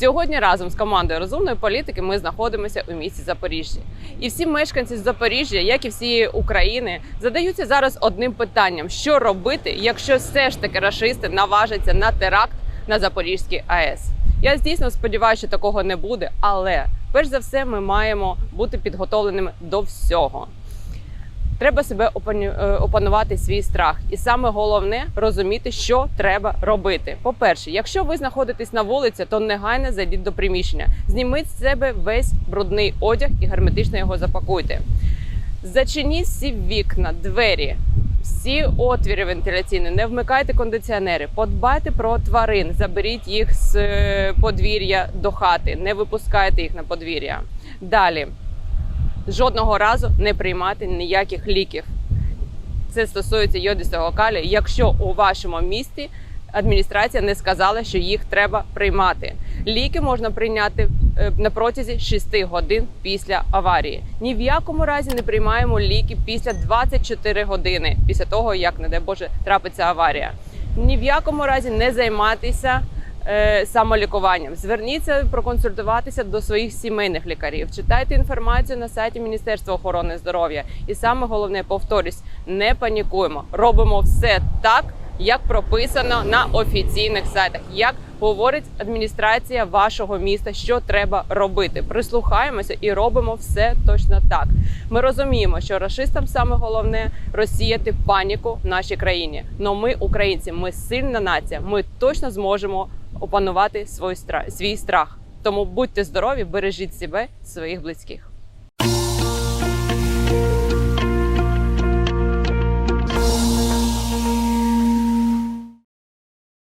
Сьогодні разом з командою розумної політики ми знаходимося у місті Запоріжжя. І всі мешканці Запоріжжя, як і всієї України, задаються зараз одним питанням: що робити, якщо все ж таки рашисти наважаться на теракт на Запорізькій АЕС. Я дійсно сподіваюся, що такого не буде, але перш за все ми маємо бути підготовленими до всього. Треба себе е, опанувати свій страх, і саме головне розуміти, що треба робити. По-перше, якщо ви знаходитесь на вулиці, то негайно зайдіть до приміщення, зніміть з себе весь брудний одяг і герметично його запакуйте. Зачиніть всі вікна, двері, всі отвіри вентиляційні, не вмикайте кондиціонери, подбайте про тварин, заберіть їх з е, подвір'я до хати, не випускайте їх на подвір'я. Далі жодного разу не приймати ніяких ліків. Це стосується йодистого калію, якщо у вашому місті адміністрація не сказала, що їх треба приймати. Ліки можна прийняти е, на протязі 6 годин після аварії. Ні в якому разі не приймаємо ліки після 24 години після того, як, не дай Боже, трапиться аварія. Ні в якому разі не займатися самолікуванням. Зверніться проконсультуватися до своїх сімейних лікарів. Читайте інформацію на сайті Міністерства охорони здоров'я. І саме головне, повторюсь, не панікуємо. Робимо все так, як прописано на офіційних сайтах. Як говорить адміністрація вашого міста, що треба робити. Прислухаємося і робимо все точно так. Ми розуміємо, що рашистам саме головне розсіяти паніку в нашій країні. Но ми, українці, ми сильна нація. Ми точно зможемо опанувати свій страх. Тому будьте здорові, бережіть себе, своїх близьких.